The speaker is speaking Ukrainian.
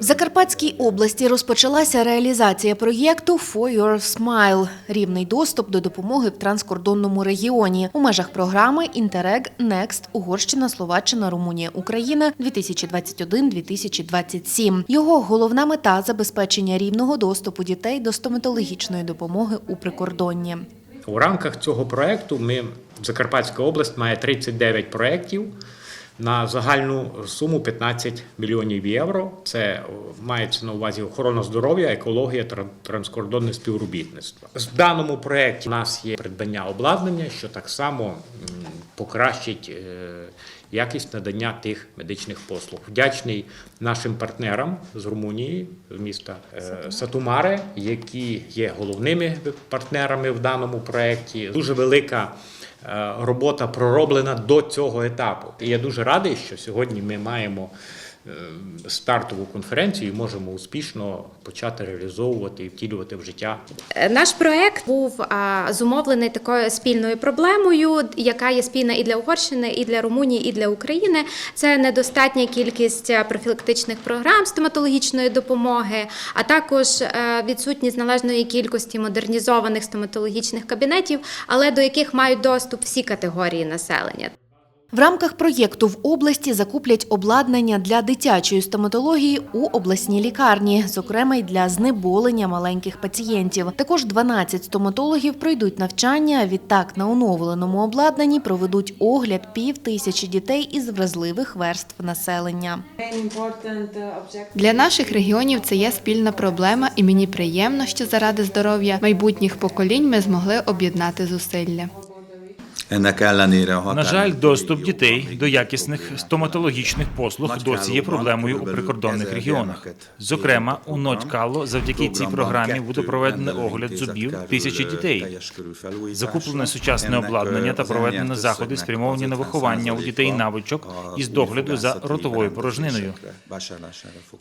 В Закарпатській області розпочалася реалізація проєкту «For Your Smile» – рівний доступ до допомоги в транскордонному регіоні у межах програми «Інтерег Next Угорщина, Словаччина, Румунія, Україна 2021-2027». Його головна мета – забезпечення рівного доступу дітей до стоматологічної допомоги у прикордонні. У рамках цього проекту ми Закарпатська область має 39 проєктів на загальну суму 15 мільйонів євро. Це мається на увазі охорона здоров'я, екологія, тран- транскордонне співробітництво. В даному проєкті у нас є придбання обладнання, що так само покращить е, якість надання тих медичних послуг. Вдячний нашим партнерам з Румунії, з міста е, Сатумаре, які є головними партнерами в даному проєкті. Дуже велика е, робота пророблена до цього етапу. І я дуже радий, що сьогодні ми маємо е, стартову конференцію і можемо успішно почати реалізовувати і втілювати в життя Е, Наш проект був зумовлений такою спільною проблемою, яка є спільна і для Угорщини, і для Румунії, і для України. Це недостатня кількість е, профілактичних програм стоматологічної допомоги, а також е, відсутність належної кількості модернізованих стоматологічних кабінетів, але до яких мають доступ всі категорії населення. В рамках проєкту в області закуплять обладнання для дитячої стоматології у обласній лікарні, зокрема й для знеболення маленьких пацієнтів. Також 12 стоматологів пройдуть навчання. Відтак на оновленому обладнанні проведуть огляд пів тисячі дітей із вразливих верств населення. Для наших регіонів це є спільна проблема, і мені приємно, що заради здоров'я майбутніх поколінь ми змогли об'єднати зусилля. На жаль, доступ дітей до якісних стоматологічних послуг досі є проблемою у прикордонних регіонах. Зокрема, у Нотькало завдяки цій програмі буде проведено огляд зубів тисячі дітей. Закуплене сучасне обладнання та проведено заходи, спрямовані на виховання у дітей навичок із догляду за ротовою порожниною.